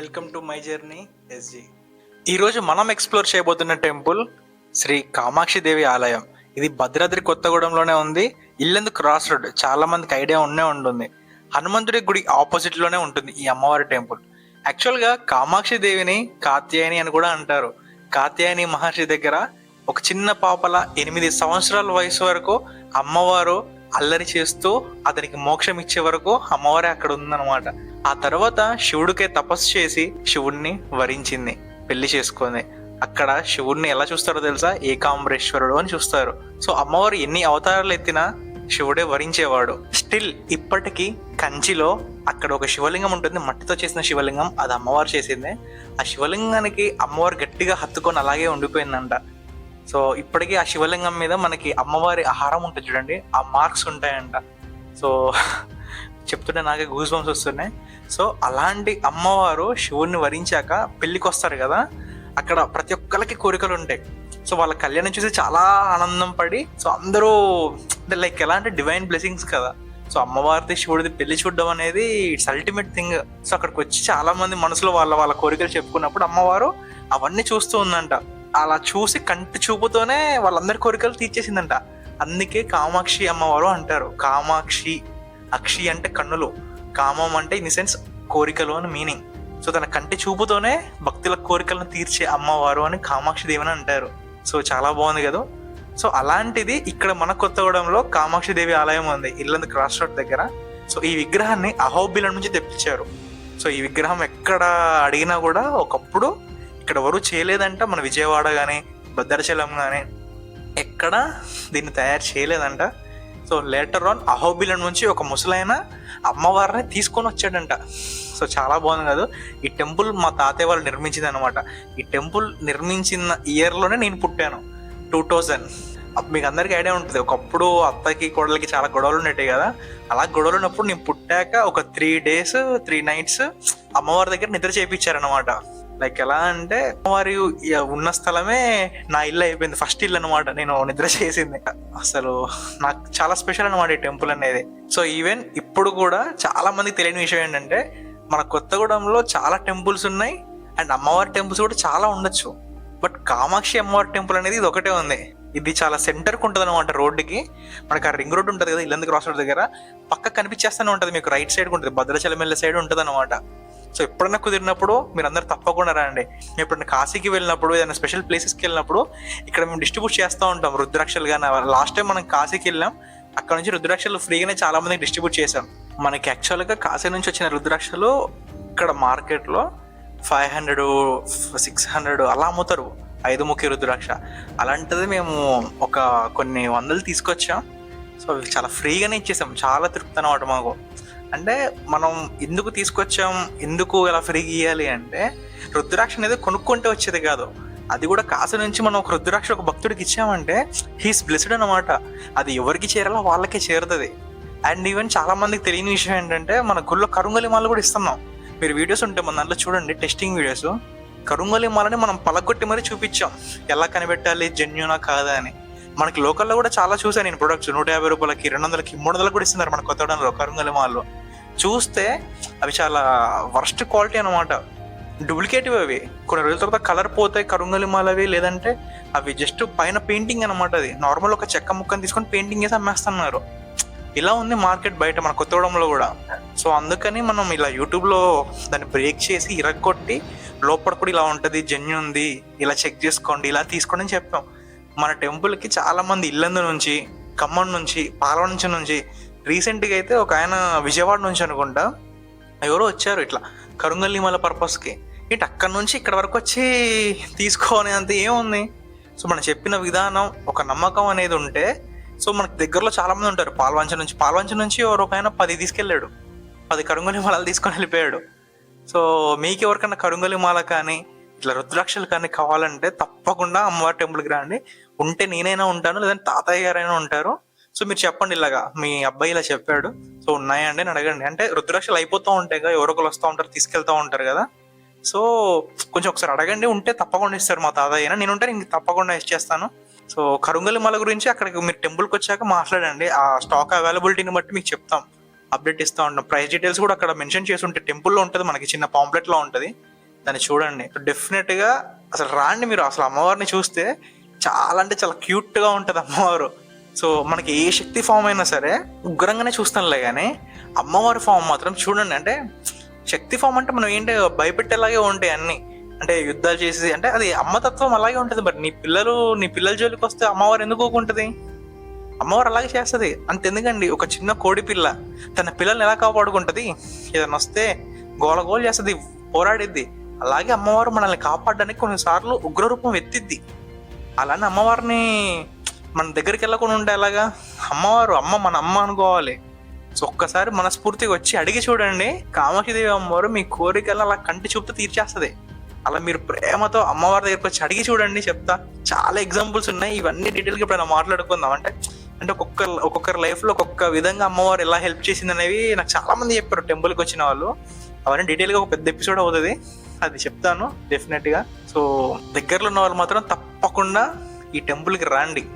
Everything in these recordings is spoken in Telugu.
Welcome to my journey SG. ఈరోజు మనం ఎక్స్ప్లోర్ చేయబోతున్న టెంపుల్ శ్రీ కామాక్షి దేవి ఆలయం. ఇది భద్రాద్రి కొత్తగూడెంలోనే ఉంది. Yellandu cross road? చాలా మందికి ఐడియా ఉండే ఉంటుంది. హనుమంతుడి గుడి ఆపోజిట్లోనే ఉంటుంది ఈ అమ్మవారి టెంపుల్. యాక్చువల్గా కామాక్షి దేవిని కాత్యాయని అని కూడా అంటారు. కాత్యాయని మహర్షి దగ్గర ఒక చిన్న పాపల ఎనిమిది సంవత్సరాల వయసు వరకు అమ్మవారు అల్లరి చేస్తూ అతనికి మోక్షం ఇచ్చే వరకు అమ్మవారే అక్కడ ఉందన్నమాట. ఆ తర్వాత శివుడికే తపస్సు చేసి శివుణ్ణి వరించింది పెళ్ళి చేసుకుంది. అక్కడ శివుణ్ణి ఎలా చూస్తారో తెలుసా? ఏకాంబరేశ్వరుడు అని చూస్తారు. సో అమ్మవారు ఎన్ని అవతారాలు ఎత్తినా శివుడే వరించేవాడు. స్టిల్ ఇప్పటికీ కంచిలో అక్కడ ఒక శివలింగం ఉంటుంది. మట్టితో చేసిన శివలింగం అది అమ్మవారు చేసిందే. ఆ శివలింగానికి అమ్మవారు గట్టిగా హత్తుకొని అలాగే ఉండిపోయిందంట. సో ఇప్పటికీ ఆ శివలింగం మీద మనకి అమ్మవారి ఆహారం ఉంటుంది చూడండి. ఆ మార్క్స్ ఉంటాయంట. సో చెప్తుంటే నాకే గూస్ బంప్స్ వస్తున్నాయి. సో అలాంటి అమ్మవారు శివుణ్ణి వరించాక పెళ్ళికి వస్తారు కదా అక్కడ ప్రతి ఒక్కరికి కోరికలు ఉంటాయి. సో వాళ్ళ కళ్యాణం చూసి చాలా ఆనందం పడి సో అందరూ లైక్ ఎలా అంటే డివైన్ బ్లెస్సింగ్స్ కదా. సో అమ్మవారిది శివుడిది పెళ్ళి చూడడం అనేది ఇట్స్ అల్టిమేట్ థింగ్ సో అక్కడికి వచ్చి చాలా మంది మనసులో వాళ్ళ వాళ్ళ కోరికలు చెప్పుకున్నప్పుడు అమ్మవారు అవన్నీ చూస్తూ ఉందంట. అలా చూసి కంటి చూపుతోనే వాళ్ళందరి కోరికలు తీర్చేసిందంట. అందుకే కామాక్షి అమ్మవారు అంటారు. కామాక్షి అక్షి అంటే కన్నులు కామం అంటే ఇన్ సెన్స్ కోరికలు అని మీనింగ్ సో తన కంటి చూపుతోనే భక్తుల కోరికలను తీర్చే అమ్మవారు అని కామాక్షి దేవిని అంటారు. సో చాలా బాగుంది కదా. సో అలాంటిది ఇక్కడ మన కొత్తగూడెంలో కామాక్షి దేవి ఆలయం ఉంది ఇల్లందు క్రాస్ రోడ్ దగ్గర. సో ఈ విగ్రహాన్ని అహోబిల నుంచి తెప్పించారు. సో ఈ విగ్రహం ఎక్కడ అడిగినా కూడా ఒకప్పుడు ఇక్కడ ఎవరు చేయలేదంట మన విజయవాడ కానీ భద్రాచలం కానీ ఎక్కడ దీన్ని తయారు చేయలేదంట. సో లేటర్ ఆన్ అహోబిల నుంచి ఒక ముసలైన అమ్మవారిని తీసుకొని వచ్చాడంట. సో చాలా బాగుంది కదా. ఈ టెంపుల్ మా తాతయ్య వాళ్ళు నిర్మించింది అనమాట ఈ టెంపుల్ నిర్మించిన ఇయర్లోనే నేను పుట్టాను. టూ థౌజండ్ మీకు అందరికీ ఐడియా ఉంటుంది. ఒకప్పుడు అత్తకి కోడలకి చాలా గొడవలు ఉండేవి కదా. అలా గొడవలు ఉన్నప్పుడు నేను పుట్టాక ఒక త్రీ డేస్ త్రీ నైట్స్ అమ్మవారి దగ్గర నిద్ర చేయించారనమాట లైక్ ఎలా అంటే అమ్మవారి ఉన్న స్థలమే నా ఇల్లు అయిపోయింది. ఫస్ట్ ఇల్లు అనమాట నేను నిద్ర చేసింది. అసలు నాకు చాలా స్పెషల్ అనమాట ఈ టెంపుల్ అనేది. సో ఈవెన్ ఇప్పుడు కూడా చాలా మంది తెలియని విషయం ఏంటంటే మన కొత్తగూడెంలో చాలా టెంపుల్స్ ఉన్నాయి. అండ్ అమ్మవారి టెంపుల్స్ కూడా చాలా ఉండొచ్చు. బట్ కామాక్షి అమ్మవారి టెంపుల్ అనేది ఇది ఒకటే ఉంది. ఇది చాలా సెంటర్కి ఉంటుంది అనమాట రోడ్డుకి. మనకి ఆ రింగ్ రోడ్ ఉంటుంది కదా ఇల్లందు క్రాస్ రోడ్ దగ్గర. పక్క కనిపించేస్తూనే ఉంటుంది మీకు రైట్ సైడ్ ఉంటుంది. భద్రాచలం వెళ్ళే సైడ్ ఉంటుంది అనమాట సో ఎప్పుడన్నా కుదిరినప్పుడు మీరు అందరు తప్పకుండా రండి. మేము ఎప్పుడైనా కాశీకి వెళ్ళినప్పుడు ఏదైనా స్పెషల్ ప్లేసెస్కి వెళ్ళినప్పుడు ఇక్కడ మేము డిస్ట్రిబ్యూట్ చేస్తూ ఉంటాం రుద్రాక్షలు కానీ లాస్ట్ టైం మనం కాశీకి వెళ్ళాం. అక్కడ నుంచి రుద్రాక్షలు ఫ్రీగానే చాలా మందికి డిస్ట్రిబ్యూట్ చేసాం మనకి యాక్చువల్గా కాశీ నుంచి వచ్చిన రుద్రాక్షలు ఇక్కడ మార్కెట్లో ఫైవ్ హండ్రెడ్ సిక్స్ హండ్రెడ్ అలా అమ్ముతారు. ఐదు ముఖ్య రుద్రాక్ష. అలాంటిది మేము ఒక కొన్ని వందలు తీసుకొచ్చాం. సో చాలా ఫ్రీగానే ఇచ్చేసాం. చాలా తృప్తి అనమాట మాకు. అంటే మనం ఎందుకు తీసుకొచ్చాం? ఎందుకు ఇలా ఫ్రీగా ఇవ్వాలి అంటే రుద్రాక్ష అనేది కొనుక్కుంటే వచ్చేది కాదు. అది కూడా కాసు నుంచి మనం ఒక రుద్రాక్ష ఒక భక్తుడికి ఇచ్చామంటే హీస్ బ్లెస్డ్ అనమాట అది ఎవరికి చేరాలో వాళ్ళకే చేరుతుంది అండ్ ఈవెన్ చాలా మందికి తెలియని విషయం ఏంటంటే మన గుళ్ళో కరుంగలి మాల కూడా ఇస్తున్నాం. మీరు వీడియోస్ ఉంటే మన దాంట్లో చూడండి టెస్టింగ్ వీడియోస్. కరుంగలి మాలని మనం పలగొట్టి మరీ చూపించాం. ఎలా కనిపెట్టాలి? జెన్యునా కాదా అని. మనకి లోకల్లో కూడా చాలా చూసాను నేను ప్రొడక్ట్స్. నూట యాభై రూపాయలకి రెండు వందలకి మూడు వందలకి కూడా ఇస్తున్నారు మన కొత్తగూడెంలో కరుంగలి మాల్లో చూస్తే అవి చాలా వర్స్ట్ క్వాలిటీ అనమాట డూప్లికేటివ్ అవి. కొన్ని రోజుల తర్వాత కలర్ పోతాయి కరుంగలి మాలవి లేదంటే అవి జస్ట్ పైన పెయింటింగ్ అనమాట అది. నార్మల్ ఒక చెక్క ముక్కని తీసుకొని పెయింటింగ్ వేసి అమ్మేస్తున్నారు. ఇలా ఉంది మార్కెట్ బయట మన కొత్తగూడెంలో కూడా. సో అందుకని మనం ఇలా యూట్యూబ్లో దాన్ని బ్రేక్ చేసి ఇరగొట్టి లోపల కూడా ఇలా ఉంటుంది జెన్యు ఉంది ఇలా చెక్ చేసుకోండి ఇలా తీసుకోండి అని చెప్పాం. మన టెంపుల్కి చాలామంది ఇల్లందు నుంచి ఖమ్మం నుంచి పాలవంచ నుంచి రీసెంట్గా అయితే ఒక ఆయన విజయవాడ నుంచి అనుకుంటా ఎవరో వచ్చారు ఇట్లా కరుంగల్లిమల పర్పస్కి. ఇటు అక్కడి నుంచి ఇక్కడ వరకు వచ్చి తీసుకోనే అంత ఏముంది? సో మనం చెప్పిన విధానం ఒక నమ్మకం అనేది ఉంటే సో మనకు దగ్గరలో చాలామంది ఉంటారు. పాల్వంచ నుంచి పాల్వంచ నుంచి ఎవరు ఒక ఆయన పది తీసుకెళ్ళాడు. పది కరుంగలి మాలలు తీసుకొని వెళ్ళిపోయాడు. సో మీకు ఎవరికైనా కరుంగలి మాల కానీ ఇట్లా రుద్రాక్షలు కానీ కావాలంటే తప్పకుండా అమ్మవారి టెంపుల్కి రండి. ఉంటే నేనైనా ఉంటాను లేదంటే తాతయ్య గారైనా ఉంటారు. సో మీరు చెప్పండి ఇలాగా మీ అబ్బాయి ఇలా చెప్పాడు. సో ఉన్నాయండి అని అడగండి. అంటే రుద్రాక్షలు అయిపోతూ ఉంటాయి కదా ఎవరో ఒకరు వస్తూ ఉంటారు తీసుకెళ్తూ ఉంటారు కదా. సో కొంచెం ఒకసారి అడగండి ఉంటే తప్పకుండా ఇస్తారు మా తాతయ్య నేను ఉంటే ఇంక తప్పకుండా ఇచ్చేస్తాను సో కరుంగలి మల గురించి అక్కడికి మీరు టెంపుల్కి వచ్చాక మాట్లాడండి. ఆ స్టాక్ అవైలబిలిటీని బట్టి మీకు చెప్తాం. అప్డేట్ ఇస్తూ ఉంటాం. ప్రైస్ డీటెయిల్స్ కూడా అక్కడ మెన్షన్ చేసి ఉంటే టెంపుల్లో ఉంటుంది మనకి చిన్న పాంప్లెట్లో ఉంటుంది. దాన్ని చూడండి. డెఫినెట్గా అసలు రాండి మీరు. అసలు అమ్మవారిని చూస్తే చాలా అంటే చాలా క్యూట్గా ఉంటుంది అమ్మవారు. సో మనకి ఏ శక్తి ఫామ్ అయినా సరే ఉగ్రంగానే చూస్తానులే కానీ అమ్మవారి ఫామ్ మాత్రం చూడండి. అంటే శక్తి ఫామ్ అంటే మనం ఏంటి భయపెట్టేలాగే ఉంటాయి అన్ని. అంటే యుద్ధాలు చేసి అంటే అది అమ్మతత్వం అలాగే ఉంటుంది. మరి నీ పిల్లలు నీ పిల్లల జోలికి వస్తే అమ్మవారు ఎందుకు ఊకుంటుంది అమ్మవారు అలాగే చేస్తుంది. అంతెందుకండి ఒక చిన్న కోడి పిల్ల తన పిల్లల్ని ఎలా కాపాడుకుంటది? ఏదైనా వస్తే గోల చేస్తుంది పోరాడిద్ది. అలాగే అమ్మవారు మనల్ని కాపాడడానికి కొన్నిసార్లు ఉగ్రరూపం ఎత్తిద్ది. అలానే అమ్మవారిని మన దగ్గరికి వెళ్ళకుండా ఉంటే ఎలాగా? అమ్మవారు అమ్మ మన అమ్మ అనుకోవాలి. సో ఒక్కసారి మనస్ఫూర్తిగా వచ్చి అడిగి చూడండి. కామాక్షిదేవి అమ్మవారు మీ కోరికలు అలా కంటి చూపుతూ తీర్చేస్తుంది. అలా మీరు ప్రేమతో అమ్మవారి దగ్గరికి వచ్చి అడిగి చూడండి చెప్తా. చాలా ఎగ్జాంపుల్స్ ఉన్నాయి. ఇవన్నీ డీటెయిల్గా ఇప్పుడు మాట్లాడుకుందాం. అంటే అంటే ఒక్కొక్క ఒక్కొక్కరి లైఫ్లో ఒక్కొక్క విధంగా అమ్మవారు ఎలా హెల్ప్ చేసింది అనేవి నాకు చాలా మంది చెప్పారు. టెంపుల్కి వచ్చిన వాళ్ళు. అవన్నీ డీటెయిల్గా ఒక పెద్ద ఎపిసోడ్ అవుతుంది. అది చెప్తాను డెఫినెట్గా సో దగ్గరలో ఉన్న వాళ్ళు మాత్రం తప్పకుండా ఈ టెంపుల్కి రండి.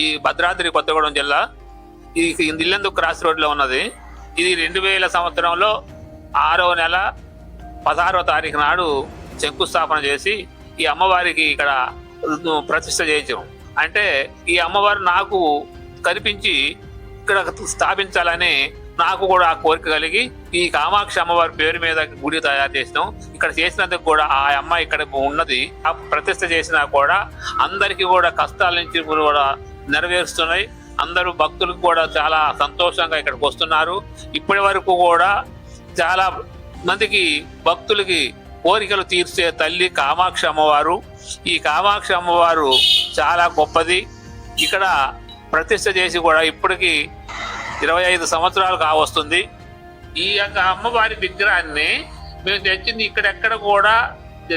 ఈ భద్రాద్రి కొత్తగూడెం జిల్లా ఈ ఇల్లెందు క్రాస్ రోడ్లో ఉన్నది. ఇది రెండు వేల సంవత్సరంలో ఆరో నెల పదహారవ తారీఖు నాడు శంకుస్థాపన చేసి ఈ అమ్మవారికి ఇక్కడ ప్రతిష్ట చేయించాం అంటే ఈ అమ్మవారు నాకు కనిపించి ఇక్కడ స్థాపించాలని నాకు కూడా ఆ కోరిక కలిగి ఈ కామాక్షి అమ్మవారి పేరు మీద గుడి తయారు చేసినాం. ఇక్కడ చేసినందుకు కూడా ఆ అమ్మ ఇక్కడ ఉన్నది. ఆ ప్రతిష్ట చేసినా కూడా అందరికీ కూడా కష్టాల నుంచి కూడా నెరవేరుస్తున్నాయి. అందరూ భక్తులకు కూడా చాలా సంతోషంగా ఇక్కడికి వస్తున్నారు. ఇప్పటి వరకు కూడా చాలా మందికి భక్తులకి కోరికలు తీర్చే తల్లి కామాక్షి అమ్మవారు. ఈ కామాక్షి అమ్మవారు చాలా గొప్పది. ఇక్కడ ప్రతిష్ట చేసి కూడా ఇప్పటికి ఇరవై ఐదు సంవత్సరాలు కావస్తుంది. ఈ యొక్క అమ్మవారి విగ్రహాన్ని మేము తెచ్చింది ఇక్కడెక్కడ కూడా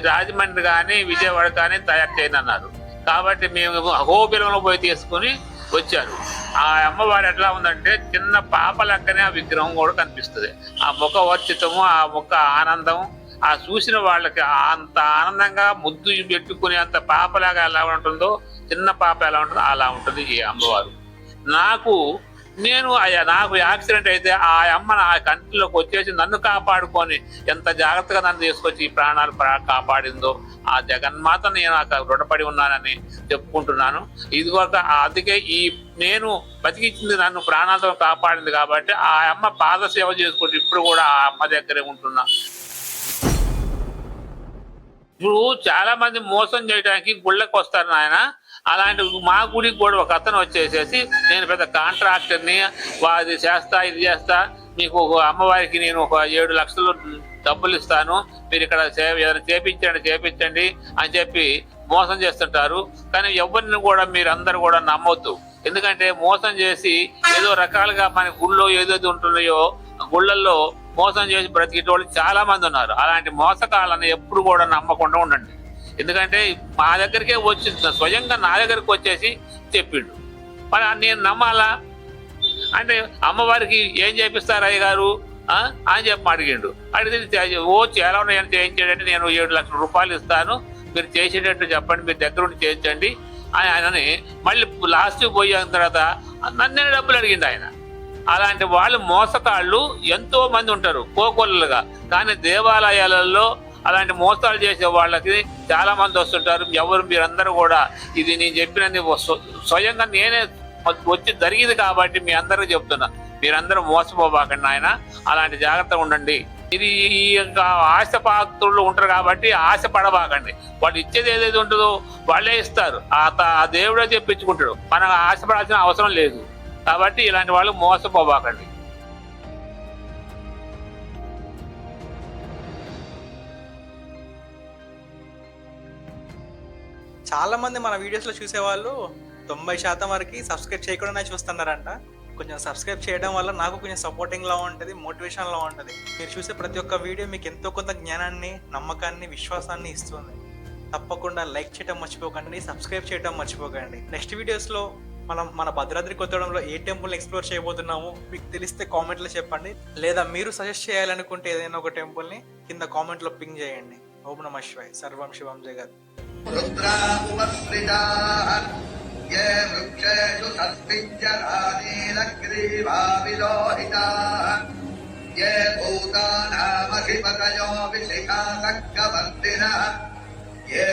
రాజమండ్రి కానీ విజయవాడ కానీ తయారు చేయనన్నారు. కాబట్టి మేము అహోబిలంలో పోయి తీసుకుని వచ్చారు. ఆ అమ్మవారు ఎట్లా ఉందంటే చిన్న పాప లెక్కనే ఆ విగ్రహం కూడా కనిపిస్తుంది. ఆ ముఖ వర్చితము ఆ ముఖ ఆనందం ఆ చూసిన వాళ్ళకి అంత ఆనందంగా ముద్దు పెట్టుకునే అంత పాపలాగా ఎలా ఉంటుందో చిన్న పాప ఎలా ఉంటుందో అలా ఉంటుంది ఈ అమ్మవారు. నాకు నేను అయ్యా నాకు యాక్సిడెంట్ అయితే ఆ అమ్మ నా కంటిలోకి వచ్చేసి నన్ను కాపాడుకొని ఎంత జాగ్రత్తగా నన్ను తీసుకొచ్చి ఈ ప్రాణాలు ప్రా- కాపాడిందో ఆ జగన్మాత నేను అక్కడ రుణపడి ఉన్నానని చెప్పుకుంటున్నాను. ఇది ఒక అందుకే ఈ నేను బతికించింది నన్ను ప్రాణాలతో కాపాడింది కాబట్టి ఆ అమ్మ పాద సేవ చేసుకుంటూ ఇప్పుడు కూడా ఆ అమ్మ దగ్గరే ఉంటున్నా. ఇప్పుడు చాలా మంది మోసం చేయడానికి గుళ్ళకి వస్తారు నాయన. అలాంటి మా గుడికి కూడా ఒక అతను వచ్చేసేసి నేను పెద్ద కాంట్రాక్టర్ని అది చేస్తా ఇది చేస్తా మీకు ఒక అమ్మవారికి నేను ఒక ఏడు లక్షలు డబ్బులు ఇస్తాను మీరు ఇక్కడ ఏదైనా చేపించండి చేపించండి అని చెప్పి మోసం చేస్తుంటారు. కానీ ఎవరిని కూడా మీరు అందరు కూడా నమ్మొద్దు. ఎందుకంటే మోసం చేసి ఏదో రకాలుగా మన గుళ్ళో ఏదైతే ఉంటున్నాయో గుళ్ళల్లో మోసం చేసి బ్రతికేటోళ్ళు చాలా మంది ఉన్నారు. అలాంటి మోసకాలను ఎప్పుడు కూడా నమ్మకుండా ఉండండి. ఎందుకంటే మా దగ్గరికే వచ్చి స్వయంగా నా దగ్గరికి వచ్చేసి చెప్పిండు. మరి నేను నమ్మాలా? అంటే అమ్మవారికి ఏం చేపిస్తారు అయ్య గారు అని చెప్పి అడిగిండు. అడిగితే ఓ ఎలా ఉన్నాయని చేయించాడంటే నేను ఏడు లక్షల రూపాయలు ఇస్తాను. మీరు చేసేటట్టు చెప్పండి మీరు దగ్గర ఉండి చేయించండి అని ఆయనని మళ్ళీ లాస్ట్కి పోయిన తర్వాత నన్నే డబ్బులు అడిగిండు ఆయన. అలాంటి వాళ్ళు మోసకాళ్ళు ఎంతో మంది ఉంటారు కోకొల్లుగా కానీ దేవాలయాలలో అలాంటి మోసాలు చేసే వాళ్ళకి చాలా మంది వస్తుంటారు. ఎవరు మీరందరూ కూడా ఇది నేను చెప్పినది స్వయంగా నేనే వచ్చి జరిగింది కాబట్టి మీ అందరికీ చెప్తున్నా. మీరందరూ మోసపోబాకండి ఆయన అలాంటి జాగ్రత్తగా ఉండండి. ఇది ఈ యొక్క ఆశ పాత్రులు ఉంటారు కాబట్టి ఆశ పడబాకండి వాళ్ళు ఇచ్చేది ఏదైతే ఉంటుందో వాళ్ళే ఇస్తారు. ఆ దేవుడే చెప్పించుకుంటాడు. మనకు ఆశపడాల్సిన అవసరం లేదు. కాబట్టి ఇలాంటి వాళ్ళు మోసపోబాకండి. చాలా మంది మన వీడియోస్లో చూసేవాళ్ళు తొంభై శాతం వరకు సబ్స్క్రైబ్ చేయకుండానే చూస్తున్నారంట. కొంచెం సబ్స్క్రైబ్ చేయడం వల్ల నాకు కొంచెం సపోర్టింగ్లా ఉంటుంది మోటివేషన్లా ఉంటుంది. మీరు చూసే ప్రతి ఒక్క వీడియో మీకు ఎంతో కొంత జ్ఞానాన్ని నమ్మకాన్ని విశ్వాసాన్ని ఇస్తుంది. తప్పకుండా లైక్ చేయడం మర్చిపోకండి సబ్స్క్రైబ్ చేయడం మర్చిపోకండి. నెక్స్ట్ వీడియోస్లో మనం మన భద్రాద్రి కొత్తడంలో ఏ టెంపుల్ ఎక్స్ప్లోర్ చేయబోతున్నామో మీకు తెలిస్తే కామెంట్లో చెప్పండి. లేదా మీరు సజెస్ట్ చేయాలనుకుంటే ఏదైనా ఒక టెంపుల్ని కింద కామెంట్లో పింగ్ చేయండి. ఓం నమ శివాయ్. సర్వం శివం జగత్. पुत्रा ये वृक्षेषु सत्विच्चनेनग्रीवा विलोहिता ये भूतानामधिपतयो नामधिपतयोऽपि ये